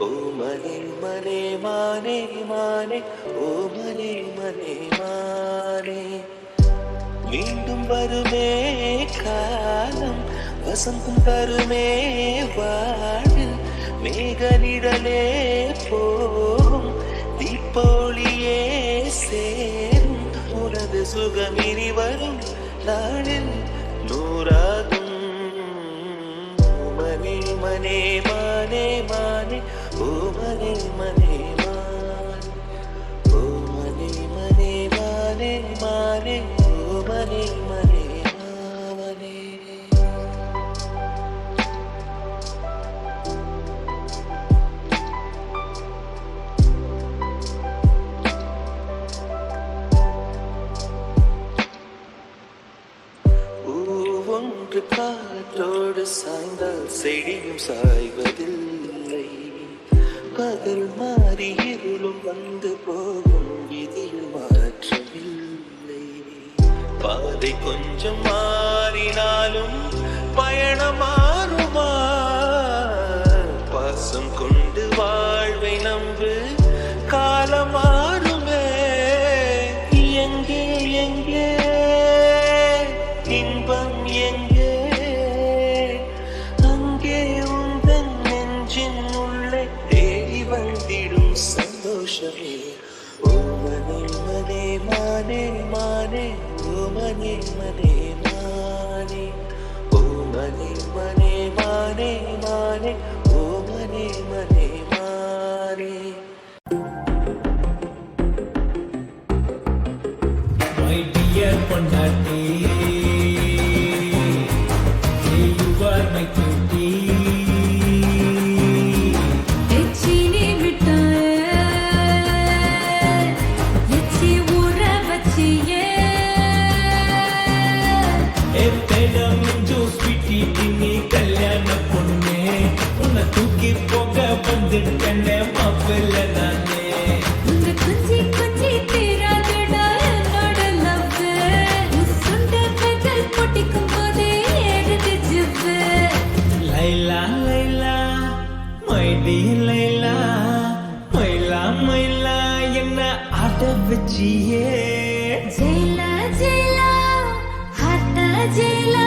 ஓ மலே மலே மானே மானே ஓ மலே மலே மானே. மீண்டும் வருமே காலம் வசந்தம் தருமே வாழு மேக நிழலே போகும் தீப்பொழியே சேரும் உனது சுகமினி வரும் நாளில் நூறா மானே ஓ மனே மனே ஒன்று காற்றோடு சாய்ந்தால் செடியும் சாய்வதில்லை. பகல் மாறி இருளும் வந்து போகும். பாதை கொஞ்சம் மாறினாலும் பயணம் மாறுமா பாசம் கொண்டு வாழ்வை நம்பு காலம் மாறுமே எங்கே எங்கே இன்பம் எங்கே அங்கே உந்தன் நெஞ்சின் உள்ளே தேடி வந்திடும் சந்தோஷமே ஓ மனே மனே மானே மானே ஓ மனே மனே மானே ஓ மனே மனே மானே உன்னை தூக்கி போக வந்துட்டேனே மாப்பிள்ள நானே. லைலா லைலா மை டியர் லைலா மைலா மைலா என்ன ஆட வச்சியே. ஜெயிலா ஜெயிலா ஹாட்டா ஜெயிலா.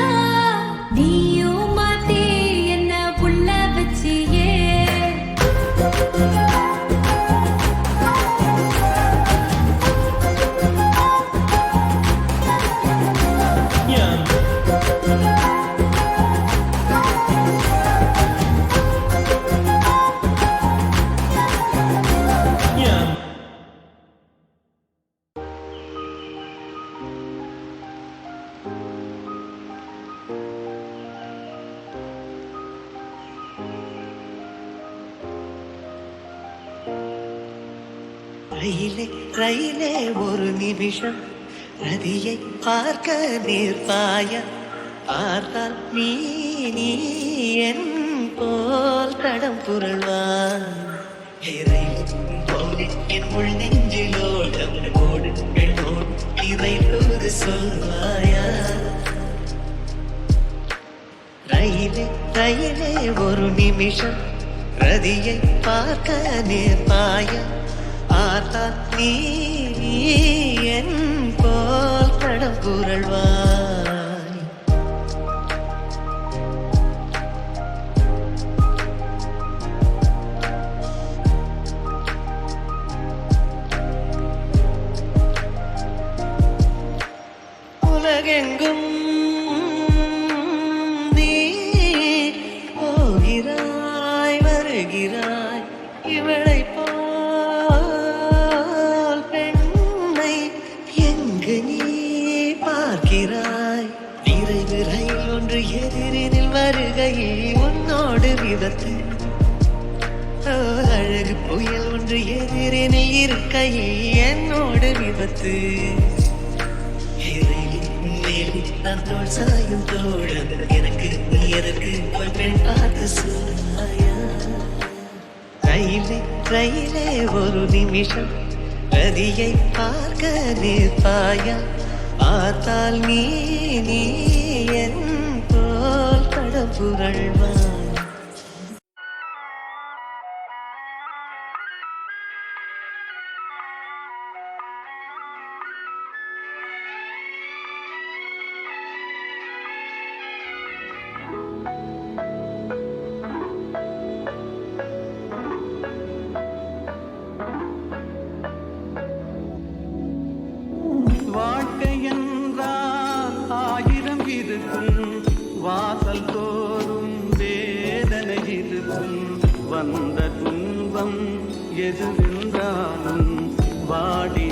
ரயிலே ரயிலே ஒரு நிமிஷம். ரதியை பார்க்க நிற்பாய? பார்த்தால் நீ நீ என் போல் தடம் புரள்வான். என் உள் நெஞ்சிலோடம் ஓடு பெண்ணோடு இறைத்தோடு சொல்வாயா? ரயிலே ரயிலே ஒரு நிமிஷம். ரதியை பார்க்க நேர்பாய பார்த்தால் நீ என் போல் தடம் புரள்வாய் உலகெங்கும் நீ போகிறாய் வருகிறாய். புயல் ஒன்று எதிரினில் இருக்கையில் என்னோடு விபத்து. இறையின் நான் தோள் சாயும் தோழன். எனக்கு நீ எதற்கு போய் பெண் பார்த்து சொன்னாயா ரயிலே ரயிலே ஒரு நிமிஷம். நதியை பார்க்க நிற்பாயா? பார்த்தால் நீ நீ என் போல் கடப்புகழ்வாய் வாடி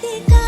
de